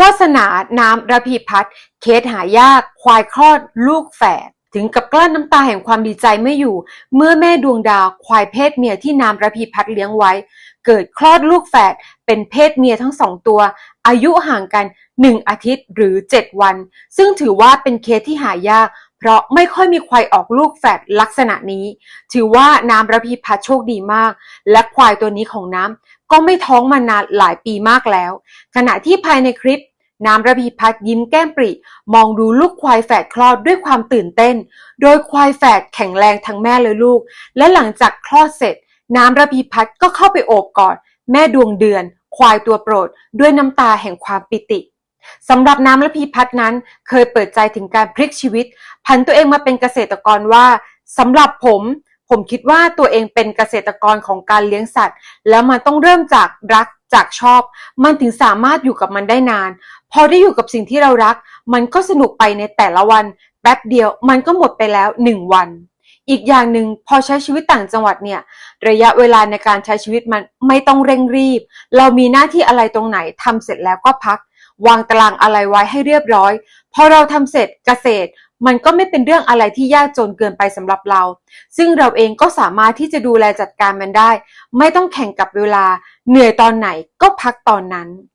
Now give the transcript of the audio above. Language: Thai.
วาสนาน้ำระพีพัฒน์เคสหายากควายคลอดลูกแฝดถึงกับกลั้นน้ำตาแห่งความดีใจไม่อยู่ เมื่อแม่ดวงดาวควายเพศเมียที่น้ำระพีพัฒน์เลี้ยงไว้ เกิดคลอดลูกแฝดเป็นเพศเมียทั้งสองตัว อายุห่างกัน 1 อาทิตย์หรือ 7 วัน ซึ่งถือว่าเป็นเคสที่หายาก เพราะไม่ค่อยมีควายออกลูกแฝดลักษณะนี้ ถือว่าน้ำระพีพัฒน์โชคดีมาก และควายตัวนี้ของน้ำก็ไม่ท้องมานานหลายปีมากแล้ว ขณะที่ภายในคลิปน้ำระพีพัฒน์ยิ้มแก้มปริ มองดูลูกควายแฝดคลอดด้วยความตื่นเต้น โดยควายแฝดแข็งแรงทั้งแม่และลูก และหลังจากคลอดเสร็จ น้ำระพีพัฒน์ก็เข้าไปโอบกอดแม่ดวงเดือน ควายตัวโปรด ด้วยน้ำตาแห่งความปิติ สำหรับน้ำระพีพัฒน์นั้น เคยเปิดใจถึงการพลิกชีวิตพันตัวเองมาเป็นเกษตรกรว่าสำหรับผม ผมคิดว่าตัวเองเป็นเกษตรกรของการเลี้ยงสัตว์ แล้วมันต้องเริ่มจากรักจากชอบ มันถึงสามารถอยู่กับมันได้นาน พอได้อยู่กับสิ่งที่เรารัก มันก็สนุกไปในแต่ละวัน แป๊บเดียวมันก็หมดไปแล้วหนึ่งวัน อีกอย่างหนึ่งพอใช้ชีวิตต่างจังหวัดเนี่ย ระยะเวลาในการใช้ชีวิตมันไม่ต้องเร่งรีบ เรามีหน้าที่อะไรตรงไหนทำเสร็จแล้วก็พัก วางตารางอะไรไว้ให้เรียบร้อย พอเราทำเสร็จเกษตร มันก็ไม่เป็นเรื่องอะไรที่ยากจนเกินไปสำหรับเรา ซึ่งเราเองก็สามารถที่จะดูแลจัดการมันได้ ไม่ต้องแข่งกับเวลา เหนื่อยตอนไหนก็พักตอนนั้น